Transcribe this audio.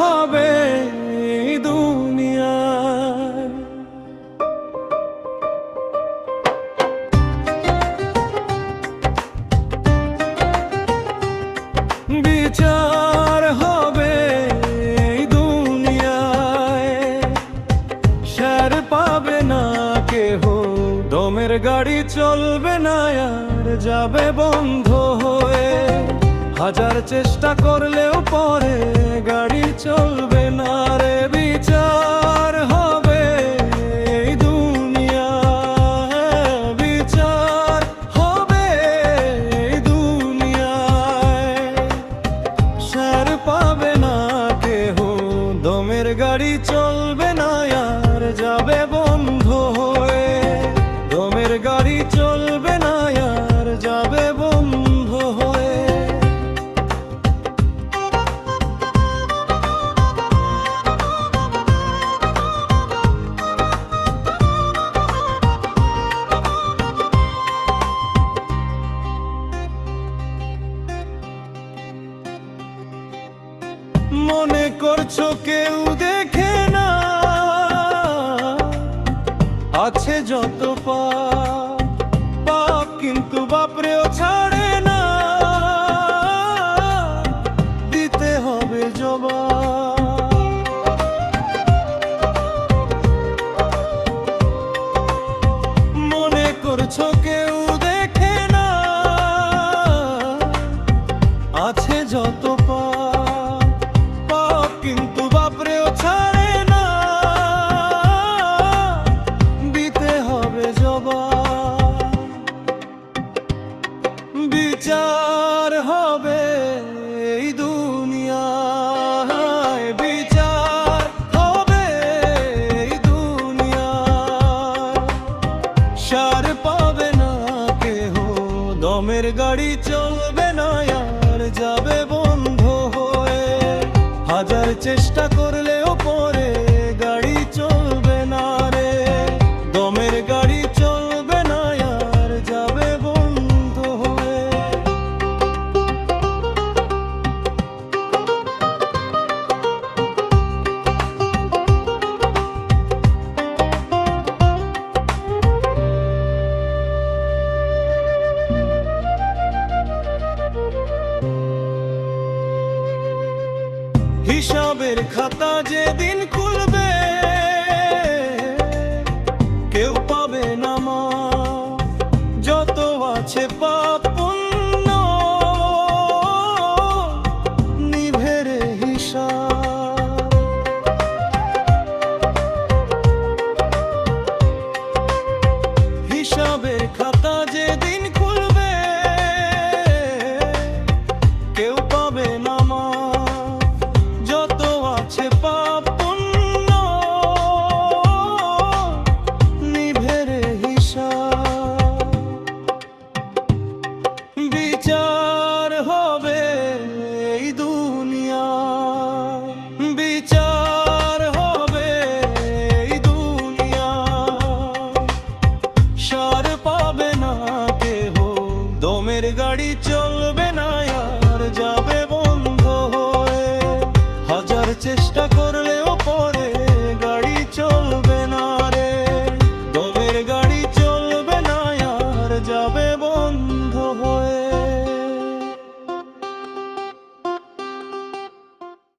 হবে এই দুনিয়ায়। বিচার হবে দুনিয়ায়। পাবে না গাড়ি চলবে না, আর যাবে বন্ধ হয়ে। হাজার চেষ্টা করলেও পরে গাড়ি চলবে না রে, বিচার হবে এই দুনিয়ায় বিচার হবে এই দুনিয়ায়। স্যার পাবে না কেহ, দমের গাড়ি চলবে করছ কেউ দেখে না। আছে যত পাপ পাপ কিন্তু বাপরেও ছাড়ে না। দিতে হবে জবাব। মনে করছ কেউ দেখে না। আছে যত হবে বিচার হবে এই সার পাবে না কেহ, দমের গাড়ি চলবে না, আর যাবে বন্ধ হয়ে। হাজার চেষ্টা করলেও পরে जाता जे दिन को দমের গাড়ি